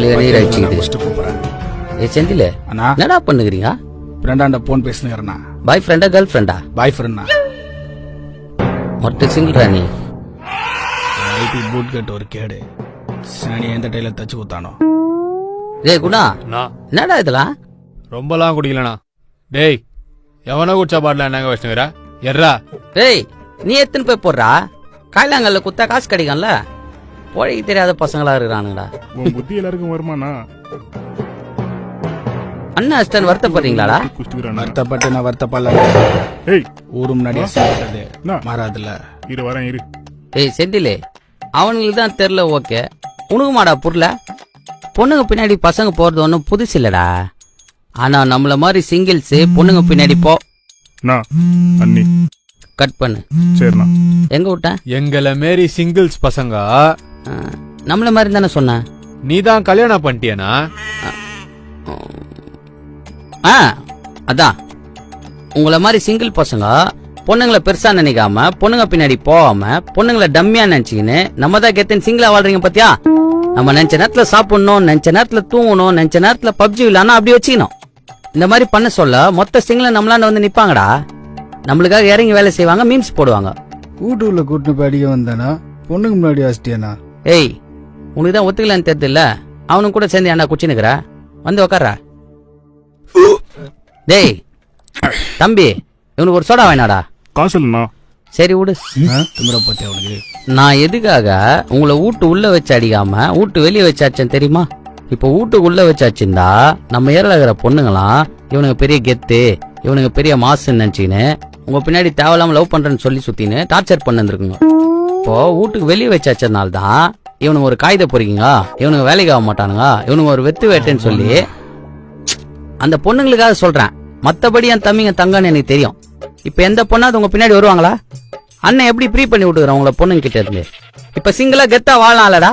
நம்மளே நீர் ஏ செந்தில அண்ணா. என்னடா பண்ணுகிறீங்க ஃப்ரெண்டாண்ட போன் பேசுனுறேண்ணா. பாய் ஃப்ரெண்டா கேர்ள் ஃப்ரெண்டா பாய் ஃப்ரெண்ட்ண்ணா மொட்டை சிங்கிள்ரா நீ? ஐபி பூட் கட் ஒரு கேடு. சனி எந்த டைல தச்சு குத்தானோ. டேய் குணா. என்னடா இதெல்லாம் ரொம்பலாம் குடிக்கலண்ணா. டேய் எவனோ குடிச்சா பாடல என்னங்க வச்சுனுங்கிற எர்ரா. டேய் நீ எத்தனை போய் போடுறா? காயிலாங்கல்ல குத்தா காசு கிடைக்கும்ல? பொழைக்கு தெரியாத பசங்களா இருக்கிறானுங்கடா. உன் புத்தி எல்லாருக்கும் வருமாண்ணா? அண்ணன் அஸ்டன் வருத்தப்படுறீங்களாடா? வருத்தப்பட்டு நான் வருத்தப்படல. ஏய் ஊரு முன்னாடி சாப்பிட்டது அண்ணா. மாறாதுல்ல. இரு வரேன் இரு. ஏய் செந்திலே அவனுங்களுக்கு தான் தெரில ஓகே. உனக்கு மாடா புரியல பொண்ணுங்க பின்னாடி பசங்க போறது ஒன்றும் புதுசு இல்லடா. ஆனா நம்மள மாதிரி சிங்கிள்ஸ் பொண்ணுங்க பின்னாடி போ. அண்ணா அண்ணி. கட் பண்ணு. சரிண்ணா. எங்க விட்டேன் எங்களை மாரி சிங்கிள்ஸ் பசங்க நம்மள மாதிரி தானே சொன்னேன் நீ தான் கல்யாணம் பண்ணிட்டியனா? ஆ அதான் உங்களை மாதிரி சிங்கிள் பசங்க பொண்ணுங்களை பெருசா நினைக்காம பொண்ணுங்க பின்னாடி போகாம பொண்ணுங்களை டம்மியா நினைச்சுக்கின்னு நம்ம தான் கெத்தன் சிங்கிளா வாழ்றீங்க பாத்தியா? நம்ம நினைச்ச நேரத்துல சாப்பிடணும் நினைச்ச நேரத்துல தூங்கணும் நினைச்ச நேரத்துல பப்ஜி விளாடணும் அப்படி வச்சுக்கணும். இந்த மாதிரி பண்ண சொல்ல மொத்த சிங்கிள நம்மளாண்ட வந்து நிப்பாங்கடா. நம்மளுக்காக இறங்கி வேலை செய்வாங்க மீம்ஸ் போடுவாங்க. வீட்டுக்குள்ள கூட்டிட்டு போய் அடிக்க வந்தானா? பொண்ணுக்கு முன்னாடி வச்சிட்டியானா ஏய் உனக்கு தான் ஒத்துக்கலான்னு தெரியுதுல்ல அவனுக்கு கூட சேர்ந்து ஏன்டா குச்சி நிக்கிற? வந்து உக்கார டேய் தம்பி இவனுக்கு ஒரு சோடா வேணாடா காசு இல்லைண்ணா. சரி விடு. திமிர பத்தி அவனுக்கு. நான் எதுக்காக உங்களை வீட்டு உள்ள வச்சு அடிக்காம வீட்டு வெளியே வச்சு அடிச்சேன் தெரியுமா? இப்போ வீட்டுக்குள்ள வச்சு அடிச்சிருந்தா நம்ம ஏரியால இருக்கிற பொண்ணுங்களாம் இவனுங்க பெரிய கெத்து இவனுங்க பெரிய மாசுன்னு நினைச்சின்னு உங்க பின்னாடி தேவையில்லாம லவ் பண்றேன்னு சொல்லி சுத்தின்னு டார்ச்சர் பண்ணிருக்குங்க இப்போ வீட்டுக்கு வெளியே வச்சாச்சதுனால தான் இவனுங்க ஒரு காகித பொறிக்கிங்க இவனுங்க வேலைக்கு ஆக மாட்டானுங்க. இவனுக்கு ஒரு வெத்து வேட்டேன்னு சொல்லி அந்த பொண்ணுங்களுக்காக சொல்றேன். மத்தபடி என் தம்பிங்க தங்கன்னு எனக்கு தெரியும். இப்ப எந்த பொண்ணாவது உங்க பின்னாடி வருவாங்களா? அண்ணன் எப்படி ப்ரீ பண்ணி விட்டுக்கிறோம் உங்களை பொண்ணுங்க கிட்ட இருந்து? இப்ப சிங்கிளா கெத்தா வாழலாம்லடா.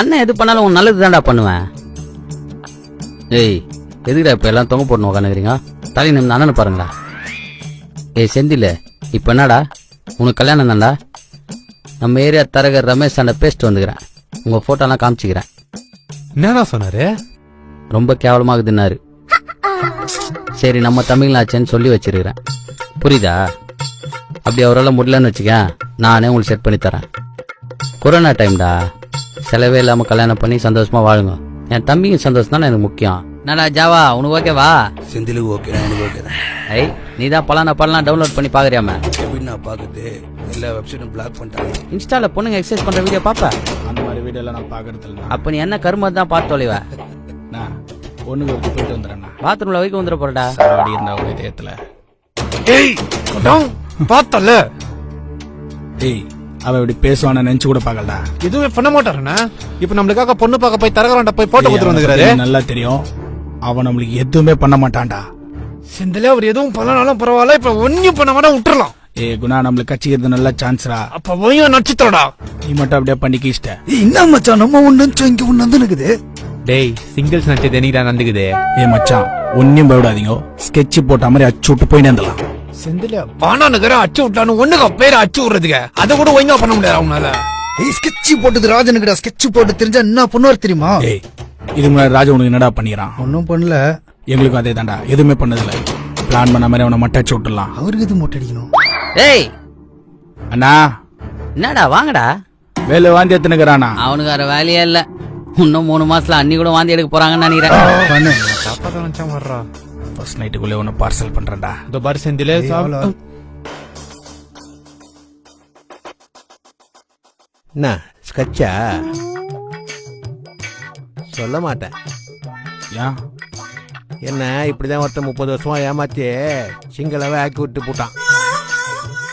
அண்ணன் எது பண்ணாலும் உங்க நல்லது தான்டா பண்ணுவேன். ஏய் எதுக்குடா இப்ப எல்லாம் தொங்க போடணும் உட்காந்துக்கிறீங்க தலை நிமிந்து அண்ணனை பாருங்களா ஏய் செந்தில இப்ப என்னடா? உனக்கு கல்யாணம் தான்டா? நம்ம ஏரியா தரகர் ரமேஷ் அண்ட பேஸ்ட் வந்துக்கிறேன். உங்க போட்டோலாம் காமிச்சிக்கிறேன். என்னடா சொன்னாரு? ரொம்ப கேவலமாகுதுன்னாரு. சரி நம்ம தமிழ்நாச்சேன்னு சொல்லி வச்சிருக்கிறேன். புரியுதா? அப்படி அவரால் முடியலன்னு வச்சுக்க நானே உங்களுக்கு செட் பண்ணி தரேன். கொரோனா டைம்டா செலவே இல்லாமல் கல்யாணம் பண்ணி சந்தோஷமா வாழுங்க. என் தம்பிங்க சந்தோஷம் தானே எனக்கு முக்கியம். என்னடா ஜாவா உனக்கு ஓகேவா செந்திலுக்கு ஓகே எனக்கு ஓகே ஐ நீ தான் பலான பழம் டவுன்லோட் பண்ணி பார்க்குறியாம எப்படி நான் பார்க்குது எல்லா வெப்சைட்டும் பிளாக் பண்ணிட்டாங்க. இன்ஸ்டால பொண்ணுங்க எக்ஸசைஸ் பண்ற வீடியோ பாப்ப? அந்த மாதிரி வீடியோ எல்லாம் நான் பார்க்கறது இல்லைண்ணா அப்ப நீ என்ன கருமம் தான் பார்த்து தொலைவ. நான் பொண்ணுக்கு ஒரு போயிட்டு வந்துடுறேண்ணா பாத்ரூம்ல வைக்க வந்துட போறடா. சாவடி இருந்தா ஒரு இதயத்துல. ஏய் பார்த்தல. ஏய் அவ இப்படி பேசுவான நினைச்சு கூட பார்க்கலடா. எதுவுமே பண்ண மாட்டாருண்ணா இப்ப நம்மளுக்காக பொண்ணு பார்க்க போய் தரகராண்ட போய் போட்டோ அவனை வந்துக்கிறாரு. நல்லா தெரியும். அவன் நம்மளுக்கு எதுவுமே பண்ண மாட்டான்டா. சிந்தலே அவர் எதுவும் பண்ணனாலும் பரவாயில்ல. இப்ப ஒன்னும் பண்ண மாட்டா விட்டுறலாம். ஏய் குணா நம்மளுக்கு கட்சிக்கிறது நல்ல சான்ஸ்ரா. அப்ப போய் நட்சத்திரடா நீ மட்டும் அப்படியே பண்ணி கீச்சிட்ட என்ன மச்சான்? நம்ம ஒண்ணு இங்க ஒண்ணு வந்து இருக்குது டேய் சிங்கிள்ஸ் நட்சத்திரம் என்னைக்கு நடந்துக்குது? ஏ மச்சான் ஒன்னும் பயப்படாதீங்க. ஸ்கெட்ச் போட்ட மாதிரி அச்சு விட்டு போயிட்டு இருந்தலாம் செந்தில வானா நகர அச்சு விட்டானு ஒண்ணுக்கு பேர அச்சு விடுறதுக்கு. அதை கூட ஒழுங்கா பண்ண முடியாது அவனால ஏய் ஸ்கெட்ச் போட்டது ராஜனுக்குடா ஸ்கெட்ச் போட்டு தெரிஞ்சா என்ன பண்ணுவார் தெரியுமா? ஏய் இது முன்னாடி ராஜா உனக்கு என்னடா பண்ணிக்கிறான்? ஒன்னும் பண்ணல. எங்களுக்கும் அதே தான்டா எதுவுமே பண்ணதில்ல. பிளான் பண்ண மாதிரி அவனை மட்டும் அச்சு விட்டுலாம் அவருக்கு இது மொட்டை அடிக்கணும்? ஏய். அண்ணா. என்னடா வாங்கடா. வேலை வாந்தி எத்தனுக்குறானா அவனுக்கு வேற வேலையே இல்ல. இன்னும் மூணு மாசத்துல அன்னி கூட வாந்தி எடுக்க போறாங்கன்னு நினைக்கிறேன். தான் நினைச்சா வர்றா ஃபர்ஸ்ட் நைட்டுக்குள்ளே ஒன்று பார்சல் பண்றேன்டா. இந்த பாரு செந்திலே? என்ன ஸ்கெட்சா சொல்ல மாட்டேன். ஏன்? என்ன இப்படிதான் ஒருத்தன் முப்பது வருஷமா ஏமாத்தி சிங்களாவே ஆக்கி விட்டு போட்டான்.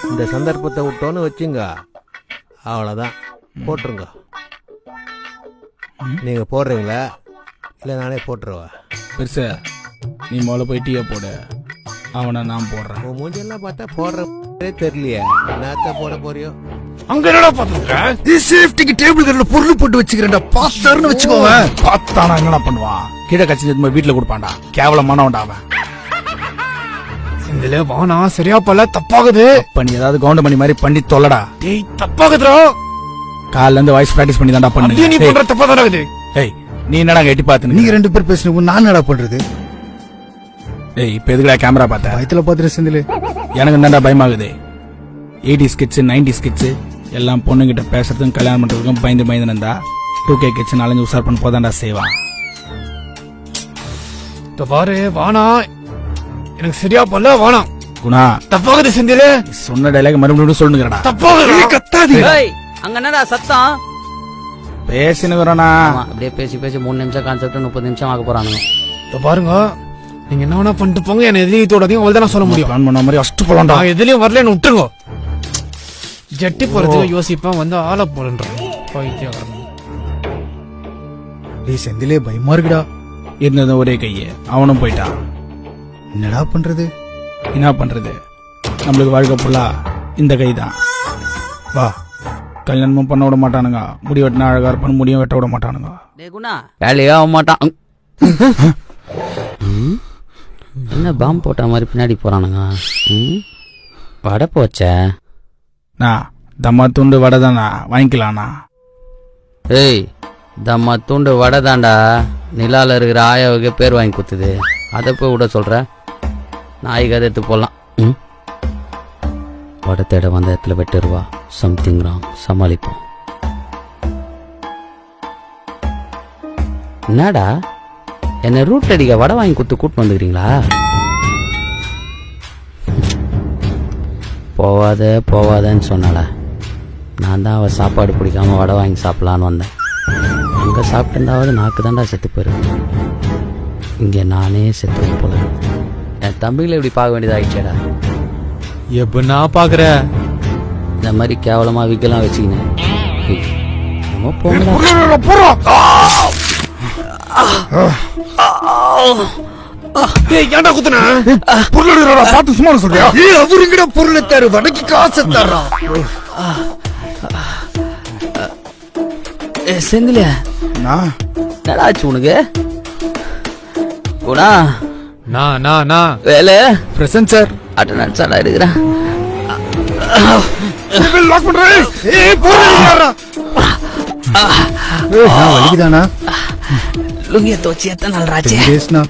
இந்த சந்தர்ப்பத்தை விட்டோன்னு வச்சுங்க. அவ்வளோதான் போட்டுருங்க. நீங்க போடுறீங்களா? இல்லை நானே போட்டுருவா? பெருசு நீ முதல்ல போய் டீயை போடு. அவனை நான் போடுறேன். உன் மூஞ்செல்லாம் பார்த்தா போடுறே தெரியலையே. என்னத்த போட போறியோ? அங்க என்னடா பாத்துக்க சேஃப்டிக்கு டேபிள் கடையில பொருள் போட்டு வச்சுக்கிறேன்டா. பாத்தாருன்னு வச்சுக்கோவேன். பார்த்தானா என்னடா பண்ணுவான்? கீழே கட்சி வீட்டில் கொடுப்பான்டா. கேவலமானவன்டா அவன். செந்திலே வானா சரியா பல தப்பாகுது. அப்ப நீ ஏதாவது கவுண்ட் பண்ணி மாதிரி பண்ணி தொல்லடா. டேய் தப்பாகுதுடா. காலைல இருந்து வாய்ஸ் பிராக்டிஸ் பண்ணி தான்டா அப்படியே நீ பண்ணுங்க பண்ற தப்பா தான் இருக்குது? ஏய் நீ என்னடா எட்டி பார்த்து நீங்க ரெண்டு பேர் பேசுனீங்க நான் என்னடா பண்றது? டேய் இப்ப எதுக்குடா கேமரா பார்த்த? வயித்துல பாத்துட்டு செந்தில். எனக்கு என்னடா பயமாகுது. எயிட்டி ஸ்கிட்ஸ் நைன்டி ஸ்கிட்ஸ் எல்லாம் பொண்ணுகிட்ட பேசுறதுக்கும் கல்யாணம் பண்றதுக்கும் பயந்து பயந்து இருந்தா டூ கே கிட்ஸ் நாலஞ்சு உசார் பண்ண போதான்டா செய்வான். பாரு வானா எனக்கு சரியா பண்ணல வானா குணா தப்பாகுது செந்திலே. சொன்ன டைலாக் மறுபடியும் சொல்லுங்கடா. தப்பாகுது கத்தாதீங்க. ஏய் அங்க என்னடா சத்தம்? பேசினுக்கிறோண்ணா ஆமா அப்படியே பேசி பேசி மூணு நிமிஷம் கான்செப்ட் முப்பது நிமிஷம் ஆக போறானுங்க. இந்த பாருங்க நீங்க என்ன வேணா பண்ணிட்டு போங்க என்ன எதிலையும் தோடாதையும் அவ்வளவு நான் சொல்ல முடியும். பிளான் பண்ண மாதிரி அஷ்டு போலாம்டா. நான் எதுலயும் வரலன்னு விட்டுருங்க. ஜட்டி போறதுக்கு யோசிப்பேன் வந்து ஆள போலன்றான் பைத்தியக்காரன். டேய் செந்திலே பயமா இருக்குடா. இருந்தது ஒரே கையே? அவனும் போயிட்டான். என்னடா பண்றது? என்ன பண்றது? நம்மளுக்கு வாழ்க்கை ஃபுல்லா இந்த கை தான் வா கல்யாணமும் பண்ண விட மாட்டானுங்க. முடி வெட்டினா அழகா இருப்பான் முடியும் வெட்ட விட மாட்டானுங்க. வேலையே ஆக மாட்டான். ம். என்ன பாம்பு போட்ட மாதிரி பின்னாடி போறானுங்க? ம். வடை போச்சே? நான் தம்மா துண்டு வடை தானா வாங்கிக்கலாண்ணா ஏய் தம்மா தூண்டு வடை தாண்டா நிலால இருக்கிற ஆயாவுக்கு பேர் வாங்கி கொடுத்தது. அதை போய் விட சொல்ற நாய்க்கு எடுத்து போடலாம். ம்? வடை தேட வந்த இடத்துல வெட்டிடுவா. சம்திங் ராங் சமாளிப்போம். என்னடா? என்னை ரூட் அடிக்க வடை வாங்கி கொடுத்து கூட்டு வந்துக்கிறீங்களா? போவாத போவாதன்னு சொன்னால நான் தான் அவள் சாப்பாடு பிடிக்காம வடை வாங்கி சாப்பிடலான்னு வந்தேன். அங்கே சாப்பிட்டுருந்தாவது நாக்கு தாண்டா செத்து போயிடும் இங்கே நானே செத்து போல. என் தம்பிகளை இப்படி பார்க்க வேண்டியதாகிடுச்சேடா எப்ப நான் பாக்குற இந்த மாதிரி கேவலமாக விக்கெல்லாம் வச்சுக்கினேன். ஏய் ஏன்டா குத்துன? பார்த்து சும்மா சொல்றியா? எங்கடா பொருளை தரு? வடக்கு காசை தர்றான் ஏ செந்தில. நான்? என்னடா ஆச்சு உனக்கு? குணா நான் நான் நான் வேலை. Present sir. அட்டனன்ஸ் எல்லாம் எடுக்கிறேன். லாக் பண்றேன். ஏய் போறா வலிக்குதானா லுங்கிய தோச்சி எத்தனை நாள் ராஜே? பேசுனா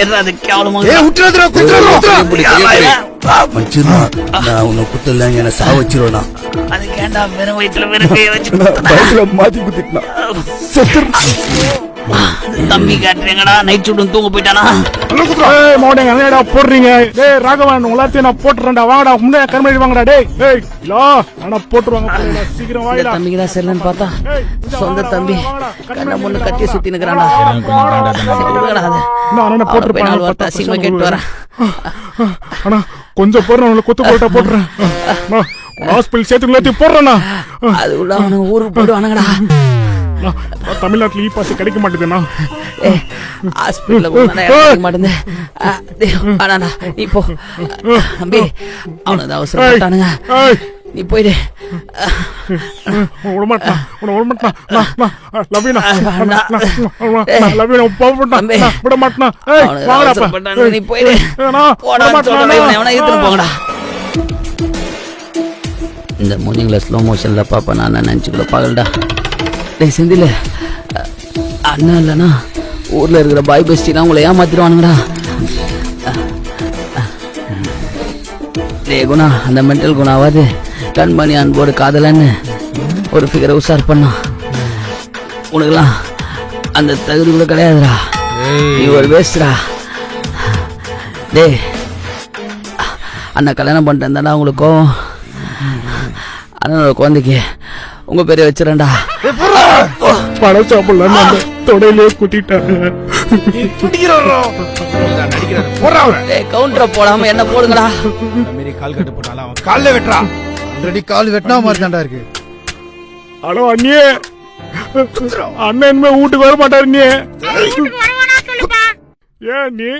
எதுவும் அது கேவலமாக ஏய் உட்றாதடா குத்துறா குத்துறா மச்சிருந்தா நான் உன்னை குத்தல என்ன சா வச்சிருவேனா அது கேண்டா வெறும் வயிற்றுல வெறும் கையை வச்சு பைக்ல மாத்தி குத்திட்டான். தம்பி காட்டுறீங்கடா நைட் சூடும் தூங்க போயிட்டானா? ஏய் மோடங்க என்னடா போடுறீங்க? டேய் ராகவன் எல்லாத்தையும் நான் போட்டுறேன்டா. வாங்கடா முன்னாடி கருமாடி வாங்கடா டேய். ஏய் லோ ஆனா போட்டுருவாங்க போடா, சீக்கிரம் வாங்கடா தம்பிக்கு தான் செல்லன்னு பார்த்தா சொந்த தம்பி கண்ண முன்னு கட்டி சுத்தி தானே. நான் அவனை போய் நாலு போட்டிருப்பேன் வார்த்தை அசிங்கமா கேட்டு வரேன். அண்ணா கொஞ்சம் போடுறேன் உங்களை குத்து போட்டா போட்டுறேன். ஹாஸ்பிட்டல் சேர்த்து எல்லாத்தையும் போடுறேண்ணா அது உள்ள அவனுங்க ஊருக்கு போயிடுவானுங்கடா. நான் தமிழ்நாட்டுல இ பாஸ் கிடைக்க மாட்டேதுண்ணா. ஹாஸ்பிட்டல்ல போனா மாட்டேங்குது. நீ போ. தம்பி அவனுக்கு தான் அவசரப்பட்டானுங்க நீ போயிடு. உன்னை விடமாட்டா உன்னை விடமாட்டா நான் நான் லவ்யூனா வாங்கடா நீ போயிடு. எவனா இழுத்துட்டு போங்கடா. இந்த மூஞ்சிங்களை ஸ்லோ மோஷன்ல பாப்பா நான் நினச்சிக்கல பாக்கலடா டேய் செந்தில. அண்ணன் இல்லைனா ஊர்ல இருக்கிற பாய் பெஸ்டிலாம் உங்களை ஏமாத்திடுவானுங்கடா. டேய் குணா அந்த மென்டல் குணாவாது கண்மணி அன்போடு காதலன்னு ஒரு ஃபிகரை உஷார் பண்ணான் உனக்குலாம் அந்த தகுதி கூட கிடையாதுடா. நீ ஒரு வேஸ்டா டேய் அண்ணன் கல்யாணம் பண்ணிட்டு இருந்தாடா உங்களுக்கு கோவம்? அண்ணனோட குழந்தைக்கு உங்க பேரை வச்சிடறேன்டா. பழம் சாப்பிடலான்னு அந்த தொடையிலே கவுண்டரை போடாம என்ன மாதிரி கால் கட்டு போட்டாலும் அவன் கால்ல வெட்டுறா. ஆல்ரெடி கால் வெட்டினா மாதிரி இருக்கு. ஹலோ அண்ணியே. அண்ணன் இனிமே வீட்டுக்கு வர மாட்டாரு நீ ஏன் நீ?